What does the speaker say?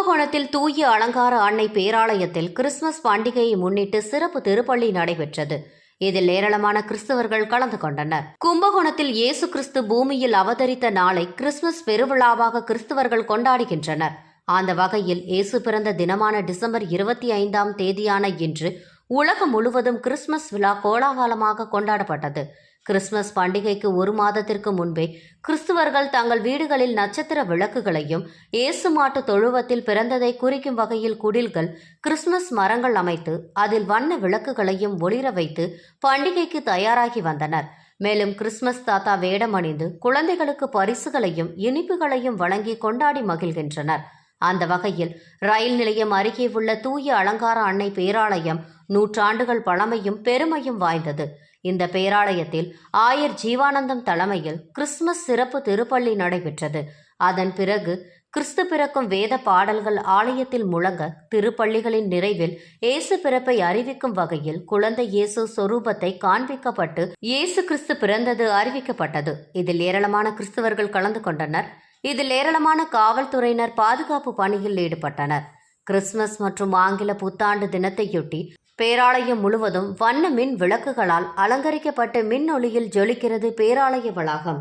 கும்பகோணத்தில் தூய அலங்கார அன்னை பேராலயத்தில் கிறிஸ்துமஸ் பண்டிகையை முன்னிட்டு சிறப்பு திருப்பள்ளி நடைபெற்றது. இதில் ஏராளமான கிறிஸ்தவர்கள் கலந்து கொண்டனர். கும்பகோணத்தில் இயேசு கிறிஸ்து பூமியில் அவதரித்த நாளை கிறிஸ்துமஸ் பெருவிழாவாக கிறிஸ்தவர்கள் கொண்டாடுகின்றனர். அந்த வகையில் இயேசு பிறந்த தினமான டிசம்பர் இருபத்தி ஐந்தாம் தேதியான இன்று உலகம் முழுவதும் கிறிஸ்துமஸ் விழா கோலாகலமாக கொண்டாடப்பட்டது. கிறிஸ்துமஸ் பண்டிகைக்கு ஒரு மாதத்திற்கு முன்பே கிறிஸ்துவர்கள் தங்கள் வீடுகளில் நட்சத்திர விளக்குகளையும் இயேசு மாட்டு தொழுவத்தில் பிறந்ததை குறிக்கும் வகையில் குடில்கள் கிறிஸ்துமஸ் மரங்கள் அமைத்து அதில் வண்ண விளக்குகளையும் ஒளிர வைத்து பண்டிகைக்கு தயாராகி வந்தனர். மேலும் கிறிஸ்துமஸ் தாத்தா வேடம் அணிந்து குழந்தைகளுக்கு பரிசுகளையும் இனிப்புகளையும் வழங்கி கொண்டாடி மகிழ்கின்றனர். அந்த வகையில் ரயில் நிலையம் அருகே உள்ள தூய அலங்கார அன்னை பேராலயம் நூற்றாண்டுகள் பழமையும் பெருமையும் வாய்ந்தது. இந்த பேராலயத்தில் ஆயர் ஜீவானந்தம் தலைமையில் கிறிஸ்துமஸ் சிறப்பு திருப்பள்ளி நடைபெற்றது. அதன் பிறகு கிறிஸ்து பிறக்கும் வேத பாடல்கள் ஆலயத்தில் முழங்க திருப்பள்ளிகளின் நிறைவில் இயேசு பிறப்பை அறிவிக்கும் வகையில் குழந்தை இயேசு சொரூபத்தை காண்பிக்கப்பட்டு இயேசு கிறிஸ்து பிறந்தது அறிவிக்கப்பட்டது. இதில் ஏராளமான கிறிஸ்தவர்கள் கலந்து கொண்டனர். இதில் ஏராளமான காவல்துறையினர் பாதுகாப்பு பணியில் ஈடுபட்டனர். கிறிஸ்துமஸ் மற்றும் ஆங்கில புத்தாண்டு தினத்தையொட்டி பேராலயம் முழுவதும் வண்ண மின் விளக்குகளால் அலங்கரிக்கப்பட்டு மின் ஒளியில் ஜொலிக்கிறது பேராலய வளாகம்.